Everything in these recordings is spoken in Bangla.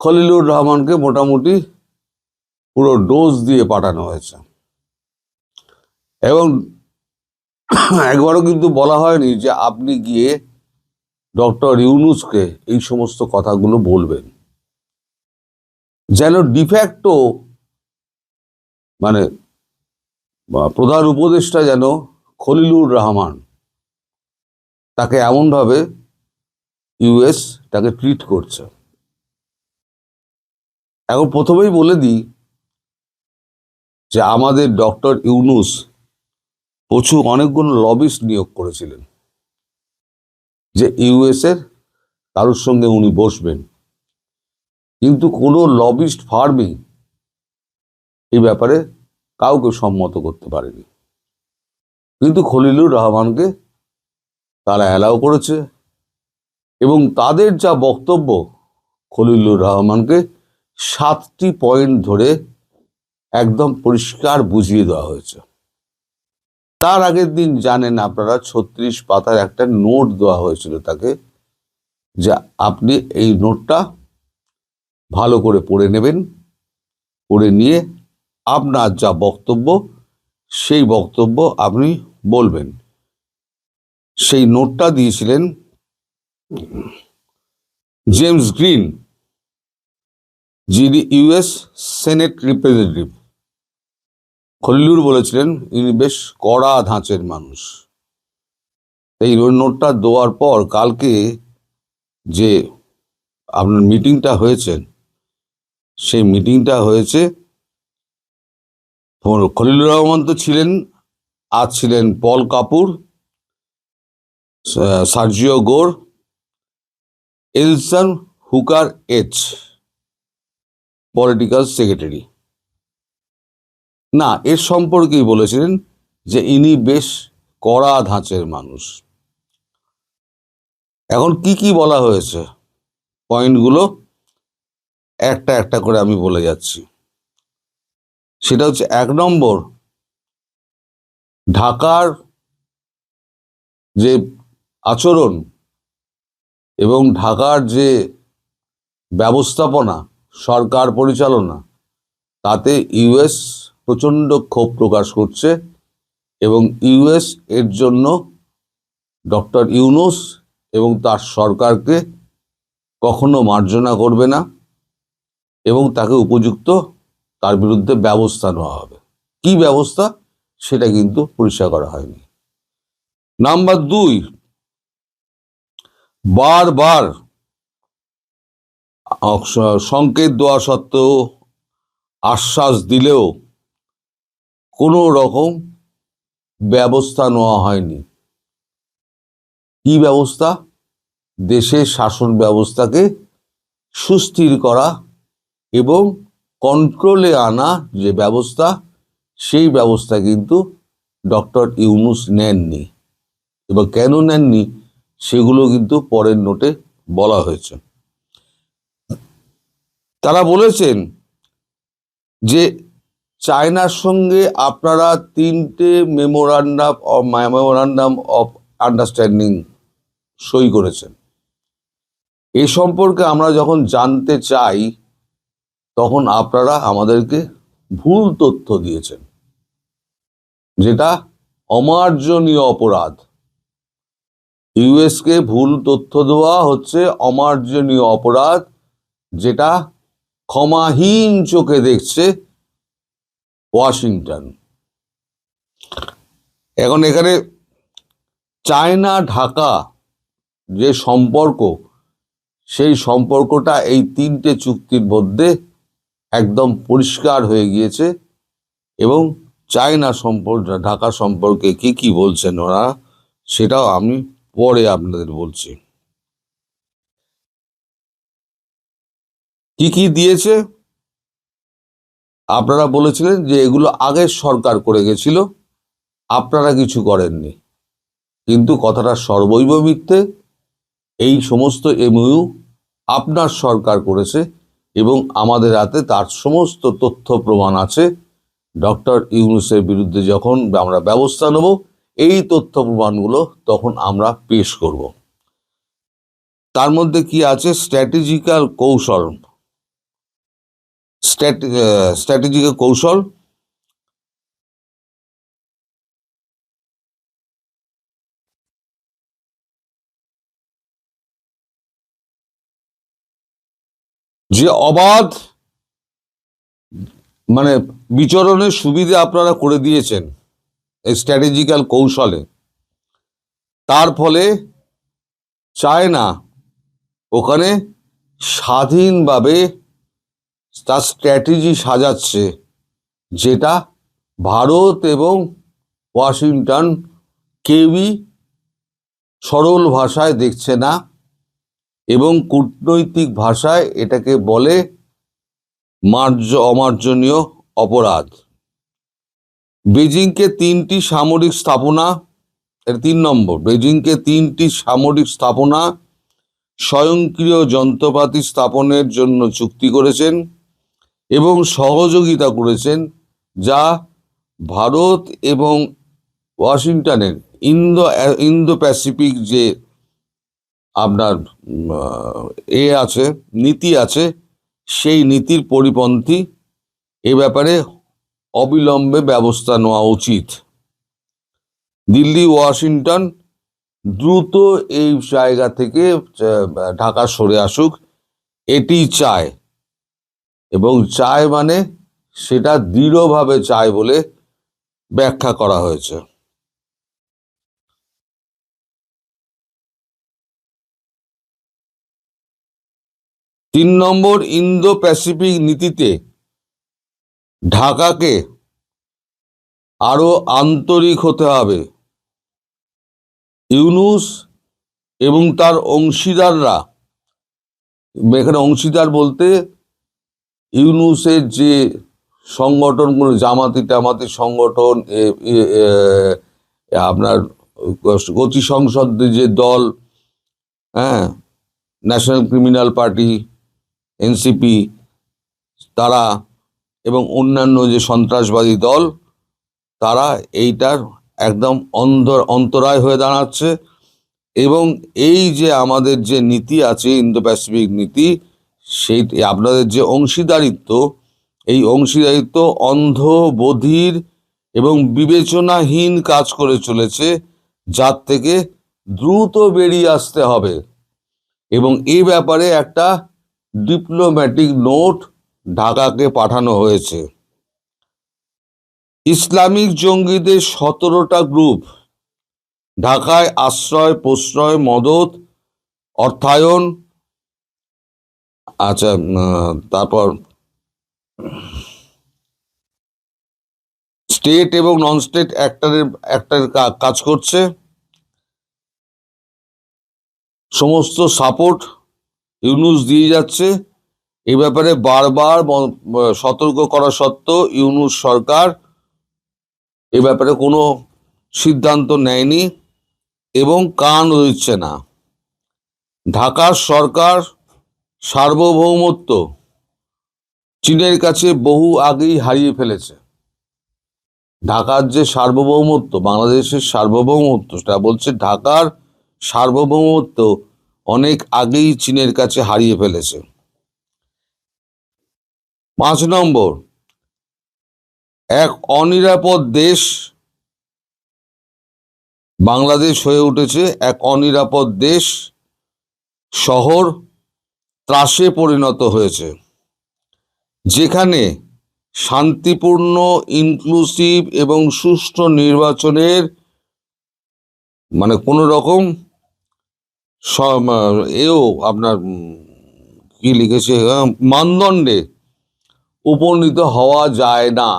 খলিলুর রহমানকে মোটামুটি পুরো ডোজ দিয়ে পাঠানো হয়েছে। এবং একবারও কিন্তু বলা হয়নি যে আপনি গিয়ে ডক্টর ইউনুসকে এই সমস্ত কথাগুলো বলবেন। যেন ডিফ্যাক্টো মানে প্রধান উপদেষ্টা যেন খলিলুর রহমান তাকে এমনভাবে ইউএস তাকে ট্রিট করছে। এখন প্রথমেই বলে দিই যে আমাদের ডক্টর ইউনুস প্রচুর অনেকগুলো লবিস্ট নিয়োগ করেছিলেন। যে ইউএস এর কারোর সঙ্গে উনি বসবেন। কিন্তু কোনো লবিস্ট ফার্মই এই ব্যাপারে কাউকে সম্মত করতে পারেনি। কিন্তু খলিলুর রহমানকে তারা অ্যালাউ করেছে এবং তাদের যা বক্তব্য খলিলুর রহমানকে সাতটি পয়েন্ট ধরে একদম পরিষ্কার বুঝিয়ে দেওয়া হয়েছে। তার আগের দিন জানেন আপনারা, ছত্রিশ পাতার একটা নোট দেওয়া হয়েছিল তাকে যে আপনি এই নোটটা ভালো করে পড়ে নেবেন, পড়ে নিয়ে আপনার যা বক্তব্য, সেই বক্তব্য আপনি বলবেন। সেই নোটটা দিয়েছিলেন জেমস গ্রিন যিনি ইউএস সেনেট রিপ্রেজেন্টেটিভ। খলিলুর বলেছিলেন, ইনি বেশ কড়া ধাঁচের মানুষ। এই নোটটা দেওয়ার পর কালকে যে আপনার মিটিংটা হয়েছে, সেই মিটিংটা হয়েছে খলিলুর রহমান তো ছিলেন আর ছিলেন Paul Kapoor Sergio Gor, Allison Hooker H political secretary না, এর সম্পর্কেই বলেছিলেন যে ইনি বেশ কড়া ধাঁচের মানুষ। এখন কি কি বলা হয়েছে? পয়েন্টগুলো একটা একটা করে আমি বলে যাচ্ছি। সেটা হচ্ছে এক নম্বর, ঢাকার যে আচরণ এবং ঢাকার যে ব্যবস্থাপনা সরকার পরিচালনা, তাতে ইউএস প্রচণ্ড ক্ষোভ প্রকাশ করছে এবং ইউএস এর জন্য ডক্টর ইউনুস এবং তার সরকারকে কখনো মার্জনা করবে না এবং তাকে উপযুক্ত তার বিরুদ্ধে ব্যবস্থা নেওয়া হবে। কি ব্যবস্থা? সেটা কিন্তু পরিষ্কার করা হয়নি। নাম্বার দুই, বারবার সংকেত দেওয়া সত্ত্বেও আশ্বাস দিলেও কোনো রকম ব্যবস্থা নেওয়া হয়নি। কি ব্যবস্থা? দেশের শাসন ব্যবস্থাকে সুস্থির করা এবং কন্ট্রোলে আনা যে ব্যবস্থা, সেই ব্যবস্থা কিন্তু ডক্টর ইউনুস নেননি। এবার কেন নেননি? সেগুলো কিন্তু পরের নোটে বলা হয়েছে। তারা বলেছেন যে চায়নার সঙ্গে আপনারা তিনটে memorandum of memorandum of understanding সই করেছেন। এ সম্পর্কে আমরা যখন জানতে চাই, তখন আপনারা আমাদেরকে ভুল তথ্য দিয়েছেন, যেটা অমার্জনীয় অপরাধ। ইউএসকে ভুল তথ্য দেওয়া হচ্ছে অমার্জনীয় অপরাধ, যেটা ক্ষমাহীন চোখে দেখছে ওয়াশিংটন। এখন এখানে চায়না, ঢাকা যে সম্পর্ক, সেই সম্পর্কটা এই তিনটে চুক্তির মধ্যে একদম পরিষ্কার হয়ে গিয়েছে এবং চায়না সম্পর্ক, ঢাকা সম্পর্কে কি কি বলছেন ওরা সেটাও আমি পরে আপনাদের বলছি। কি কি দিয়েছে? আপনারা বলেছিলেন যে এগুলো আগের সরকার করে গেছিল, আপনারা কিছু করেননি। কিন্তু কথাটা সর্বৈব মিথ্যে, এই সমস্ত এমইউ আপনার সরকার করেছে এবং আমাদের হাতে তার সমস্ত তথ্য প্রমাণ আছে। ডক্টর ইউনুসের বিরুদ্ধে যখন আমরা ব্যবস্থা নেব, এই তথ্য প্রমাণগুলো তখন আমরা পেশ করব। তার মধ্যে কি আছে? স্ট্র্যাটেজিক্যাল কৌশল। স্ট্র্যাটেজিক কৌশল। যে অবাধ মানে বিচরণের সুবিধা আপনারা করে দিয়েছেন এই স্ট্র্যাটেজিক্যাল কৌশলে। তার ফলে চায়না ওখানে স্বাধীনভাবে তার স্ট্র্যাটেজি সাজাচ্ছে, যেটা ভারত এবং ওয়াশিংটন কেউই সরল ভাষায় দেখছে না এবং কূটনৈতিক ভাষায় এটাকে বলে মার্জ, অমার্জনীয় অপরাধ। বেজিংকে তিনটি সামরিক স্থাপনা তিন নম্বর বেজিংকে তিনটি সামরিক স্থাপনা স্বয়ংক্রিয় যন্ত্রপাতি স্থাপনের জন্য চুক্তি করেছেন। এবং সহযোগিতা করেছেন যা ভারত এবং ওয়াশিংটনের ইন্দো ইন্দো প্যাসিফিক যে আপনার এ আছে, নীতি আছে, সেই নীতির পরিপন্থী এ ব্যাপারে অবিলম্বে ব্যবস্থা নেওয়া উচিত। দিল্লি, ওয়াশিংটন দ্রুত এই জায়গা থেকে ঢাকা সরে আসুক, এটি চায়। এবং চায় মানে সেটা দৃঢ়ভাবে চায় বলে ব্যাখ্যা করা হয়েছে। তিন নম্বর ইন্দো প্যাসিফিক নীতিতে ঢাকাকে আরও আন্তরিক হতে হবে। ইউনুস এবং তার অংশীদাররা, এখানে অংশীদার বলতে ইউনুসের যে সংগঠনগুলো জামাতি টামাতি সংগঠন আপনার গতি সংসদ যে দল হ্যাঁ ন্যাশনাল ক্রিমিনাল পার্টি, এনসিপি, তারা এবং অন্যান্য যে সন্ত্রাসবাদী দল, তারা এইটার একদম অন্ধ অন্তরায় হয়ে দাঁড়াচ্ছে। এবং এই যে আমাদের যে নীতি আছে ইন্দো প্যাসিফিক নীতি সেই আপনাদের যে অংশীদারিত্ব, এই অংশীদারিত্ব অন্ধ বধির এবং বিবেচনাহীন কাজ করে চলেছে, যার থেকে দ্রুত বেরিয়ে আসতে হবে। এবং এ ব্যাপারে একটা ডিপ্লোম্যাটিক নোট ঢাকাকে পাঠানো হয়েছে। ইসলামিক জঙ্গিদের সতেরোটা গ্রুপ ঢাকায় আশ্রয় প্রশ্রয় মদত, অর্থায়ন আচ্ছা তারপর স্টেট এবং নন স্টেট অ্যাক্টারের অ্যাক্টার কাজ করছে। সমস্ত সাপোর্ট ইউনুস দিয়ে যাচ্ছে। এ ব্যাপারে বারবার সতর্ক করা সত্ত্বেও ইউনুস সরকার এ ব্যাপারে কোনো সিদ্ধান্ত নেয়নি এবং কান রয়েছে না। ঢাকার সরকার সার্বভৌমত্ব চীনের কাছে বহু আগেই হারিয়ে ফেলেছে। ঢাকার যে সার্বভৌমত্ব, বাংলাদেশের সার্বভৌমত্ব, সেটা বলছে ঢাকার সার্বভৌমত্ব অনেক আগেই চীনের কাছে হারিয়ে ফেলেছে। পাঁচ নম্বর, এক অনিরাপদ দেশ বাংলাদেশ হয়ে উঠেছে। এক অনিরাপদ দেশ শহর ত্রাসে পরিণত হয়েছে। যেখানে শান্তিপূর্ণ ইনক্লুসিভ এবং সুষ্ঠু নির্বাচনের মানে কোনো রকম এও আপনার কি লিখেছে, মানদণ্ডে উপনীত হওয়া যায় না।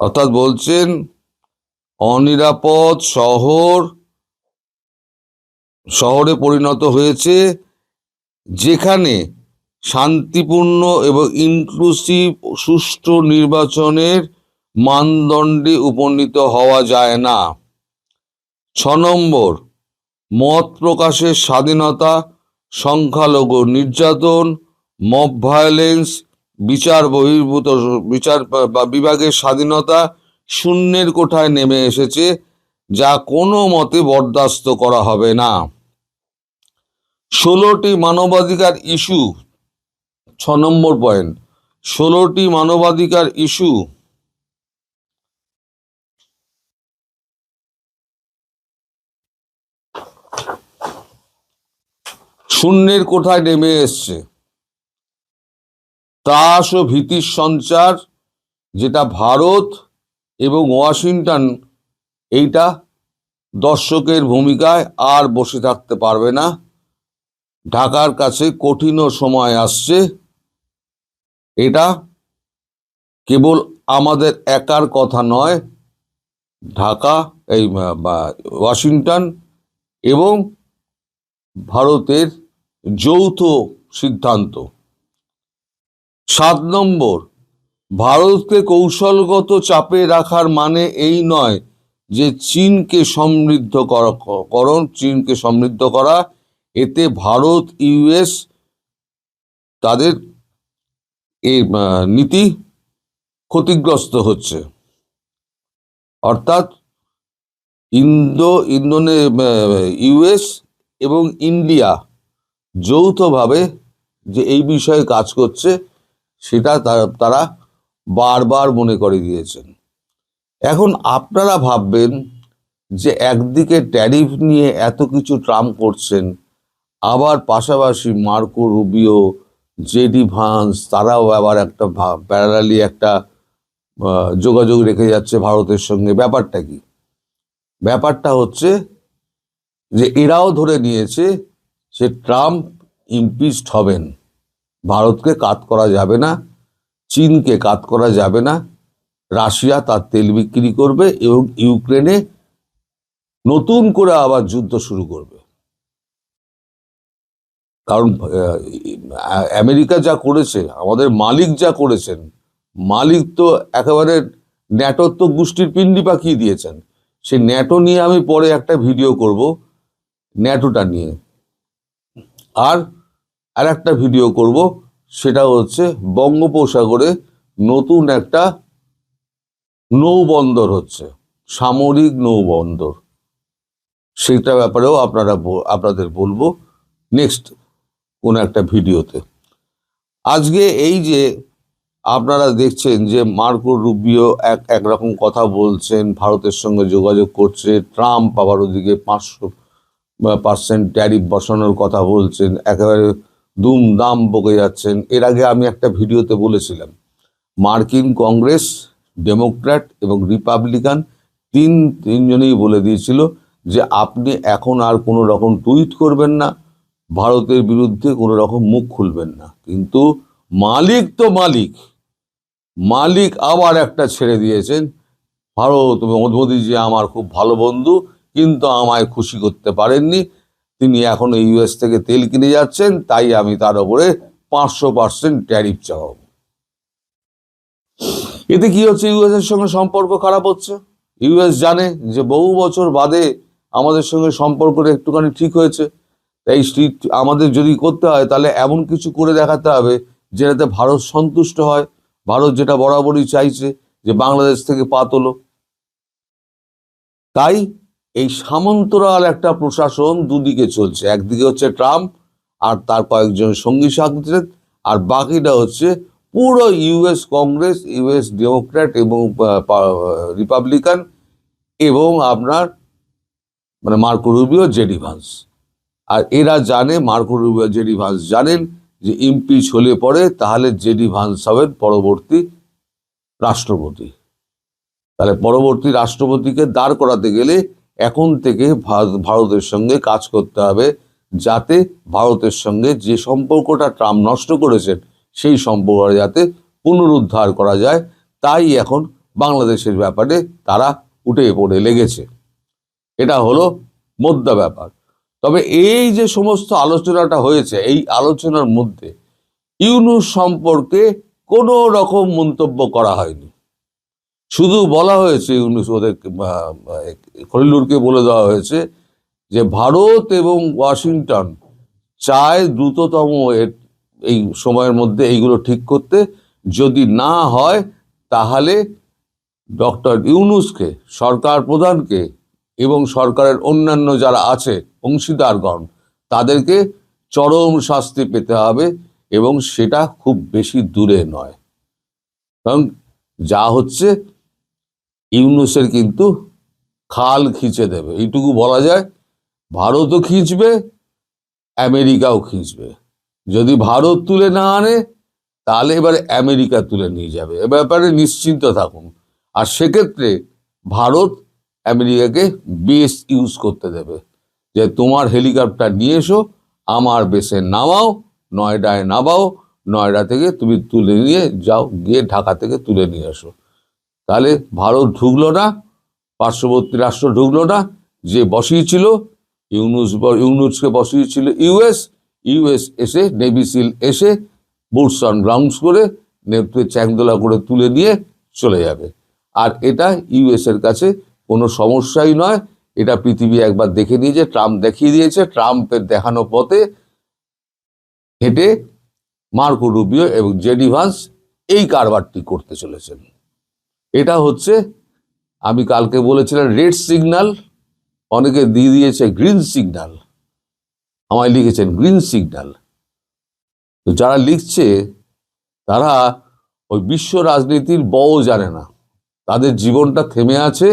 অর্থাৎ বলছেন, অনিরাপদ শহর, শহরে পরিণত হয়েছে যেখানে শান্তিপূর্ণ এবং ইনক্লুসিভ সুষ্ঠু নির্বাচনের মানদণ্ডে উপনীত হওয়া যায় না। ছ নম্বর, মত প্রকাশের স্বাধীনতা, সংখ্যালঘু নির্যাতন মব ভায়োলেন্স বিচার বহির্ভূত, বিচার বা বিভাগের স্বাধীনতা শূন্যের কোঠায় নেমে এসেছে, যা কোনো মতে বরদাস্ত করা হবে না। ষোলোটি মানবাধিকার ইস্যু, ছ নম্বর পয়েন্ট, ষোলোটি মানবাধিকার ইস্যু, শূন্যের কোঠায় নেমে এসছে। ত্রাস ও ভীতির সঞ্চার, যেটা ভারত এবং ওয়াশিংটন, এইটা দর্শকের ভূমিকায় আর বসে থাকতে পারবে না। ঢাকার কাছে কঠিন সময় আসছে। এটা কেবল আমাদের একার কথা নয়, ঢাকা, এই ওয়াশিংটন এবং ভারতের যৌথ সিদ্ধান্ত। সাত নম্বর, ভারতকে কৌশলগত চাপে রাখার মানে এই নয় যে চীনকে সমৃদ্ধ করা, করণ, চীনকে সমৃদ্ধ করা এতে ভারত, ইউএস তাদের এই নীতি ক্ষতিগ্রস্ত হচ্ছে। অর্থাৎ ইন্দো, ইন্দোনে ইউএস এবং ইন্ডিয়া যৌথভাবে যে এই বিষয়ে কাজ করছে, সেটা তারা বারবার মনে করে দিয়েছেন। এখন আপনারা ভাববেন যে একদিকে ট্যারিফ নিয়ে এত কিছু ট্রাম্প করছেন আবার পাশাপাশি মার্কো রুবিও, জেডি ভান্স, তারাও আবার একটা প্যারালালি একটা যোগাযোগ রেখে যাচ্ছে ভারতের সঙ্গে। ব্যাপারটা কি? ব্যাপারটা হচ্ছে যে এরাও ধরে নিয়েছে যে ট্রাম্প ইমপিচড হবেন। ভারতকে কাত করা যাবে না, চীনকে কাত করা যাবে না, রাশিয়া তার তেল বিক্রি করবে এবং ইউক্রেনে নতুন করে আবার যুদ্ধ শুরু করবে। কারণ আমেরিকা যা করেছে, আমাদের মালিক যা করেছেন, মালিক তো একেবারে ন্যাটোর তো গোষ্ঠীর পিন্ডি পাকিয়ে দিয়েছেন। সেই ন্যাটো নিয়ে আমি পরে একটা ভিডিও করব, ন্যাটোটা নিয়ে। আর আর একটা ভিডিও করব, সেটা হচ্ছে বঙ্গোপসাগরে নতুন একটা নৌবন্দর হচ্ছে, সামরিক নৌবন্দর। সেটা ব্যাপারেও আপনারা আপনাদের বলব। নেক্সট কোন একটা ভিডিওতে। আজকে এই যে আপনারা দেখছেন যে মার্কো রুবিও এক একরকম কথা বলছেন, ভারতের সঙ্গে যোগাযোগ করছে, ট্রাম্প আবার ওদিকে পাঁচশো পার্সেন্ট ট্যারিফ বসানোর কথা বলছেন, একেবারে দুম দাম বকে যাচ্ছেন। এর আগে আমি একটা ভিডিওতে বলেছিলাম, মার্কিন কংগ্রেস, ডেমোক্র্যাট এবং রিপাবলিকান তিন, তিনজনেই বলে দিয়েছিল যে আপনি এখন আর কোনো রকম টুইট করবেন না ভারতের বিরুদ্ধে কোনো রকম মুখ খুলবেন না। কিন্তু মালিক তো মালিক। মালিক আবার একটা ছেড়ে দিয়েছেন, ভারত মোদীজি আমার খুব ভালো বন্ধু, কিন্তু আমায় খুশি করতে পারেননি। তিনি এখন ইউএস থেকে তেল কিনে যাচ্ছেন, তাই আমি তার উপরে পাঁচশো পার্সেন্ট ট্যারিফ চাওয়াব। এতে কি হচ্ছে? ইউএস এর সঙ্গে সম্পর্ক খারাপ হচ্ছে? ইউএস জানে যে বহু বছর বাদে আমাদের সঙ্গে সম্পর্কটা একটুখানি ঠিক হয়েছে। তাই স্ট্রিট আমাদের যদি করতে হয়, তাহলে এমন কিছু করে দেখাতে হবে যেটাতে ভারত সন্তুষ্ট হয়। ভারত যেটা বরাবরই চাইছে যে বাংলাদেশ থেকে পা তোলো। তাই এই সামন্তরাল একটা প্রশাসন দুদিকে চলছে। একদিকে হচ্ছে ট্রাম্প আর তার কয়েকজন সঙ্গী সাথী আর বাকিটা হচ্ছে পুরো ইউএস কংগ্রেস, ইউএস ডেমোক্র্যাট এবং রিপাবলিকান এবং আপনার মানে মার্কো রুবিও, জেডি ভান্স। আর এরা জানে মার্কো রুবিও, জেডি ভান্স জানেন যে ইমপিচ হলে পরে তাহলে জেডি ভান্স হবেন পরবর্তী রাষ্ট্রপতি। তাহলে পরবর্তী রাষ্ট্রপতিকে দাঁড় করাতে গেলে এখন থেকে ভারতের সঙ্গে কাজ করতে হবে যাতে ভারতের সঙ্গে যে সম্পর্কটা ট্রাম্প নষ্ট করেছেন, সেই সম্পর্ক যাতে পুনরুদ্ধার করা যায়, তাই এখন বাংলাদেশের ব্যাপারে তারা উঠে পড়ে লেগেছে। এটা হলো মোদ্দা ব্যাপার। তবে এই যে সমস্ত আলোচনাটা হয়েছে, এই আলোচনার মধ্যে ইউনুস সম্পর্কে কোনো রকম মন্তব্য করা হয়নি। শুধু বলা হয়েছে, ইউনুস ওদের খলিলুরকে বলে দেওয়া হয়েছে যে ভারত এবং ওয়াশিংটন চায় দ্রুততম এই সময়ের মধ্যে এইগুলো ঠিক করতে। যদি না হয়, তাহলে ডক্টর ইউনুসকে, সরকার প্রধানকে এবং সরকারের অন্যান্য যারা আছে অংশীদারগণ, তাদেরকে চরম শাস্তি পেতে হবে এবং সেটা খুব বেশি দূরে নয়। কারণ যা হচ্ছে, ইউনুসের কিন্তু খাল খিঁচে দেবে। এইটুকু বলা যায়, ভারতও খিঁচবে, আমেরিকাও খিঁচবে। যদি ভারত তুলে না আনে, তাহলে এবারে আমেরিকা তুলে নিয়ে যাবে। এ ব্যাপারে নিশ্চিন্ত থাকুন। আর সেক্ষেত্রে ভারত আমেরিকাকে বেস ইউজ করতে দেবে। যে তোমার হেলিকপ্টার নিয়ে এসো, আমার বেসে নামাও, নয়ডায় নামাও, নয়ডা থেকে তুমি তুলে নিয়ে যাও, গিয়ে ঢাকা থেকে তুলে নিয়ে এসো তাহলে ভারত ঢুকলো না, পার্শ্ববর্তী রাষ্ট্র ঢুকলো না, যে বসিয়েছিল, ইউনুস ইউনুসকে বসিয়েছিল ইউএস ইউএস এসে, নেভি সিল এসে, বুটস অন গ্রাউন্ডস করে নেপথে চ্যাংদোলা করে তুলে নিয়ে চলে যাবে। আর এটা ইউএস এর কাছে কোনো সমস্যাই নয় এটা পৃথিবী একবার দেখে নিয়েছে, ট্রাম্প দেখিয়ে দিয়েছে, ট্রাম্পের দেখানো পথে হেঁটে মার্কো রুবিও এবং জেডি ভান্স এই কারবারটি করতে চলেছেন। এটা হচ্ছে, আমি কালকে বলেছিলাম, রেড সিগন্যাল, অনেকে দিয়ে দিয়েছে গ্রিন সিগন্যাল, আমায় লিখেছেন গ্রিন সিগন্যাল। তো যারা লিখছে, তারা ওই বিশ্ব রাজনীতির বও জানে না। তাদের জীবনটা থেমে আছে,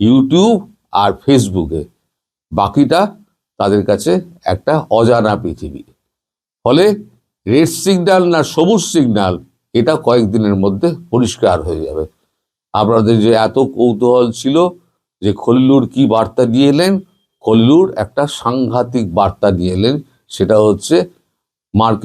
ইউটিউব আর ফেসবুকে বাকিটা তাদের কাছে একটা অজানা পৃথিবী। ফলে রেড সিগন্যাল না সবুজ সিগন্যাল এটা কয়েকদিনের মধ্যে পরিষ্কার হয়ে যাবে। আপনাদের যে এত কৌতূহল ছিল যে খল্লুর কি বার্তা দিয়ে এলেন, খল্লুর একটা সাংঘাতিক বার্তা নিয়ে এলেন, সেটা হচ্ছে মার্কিন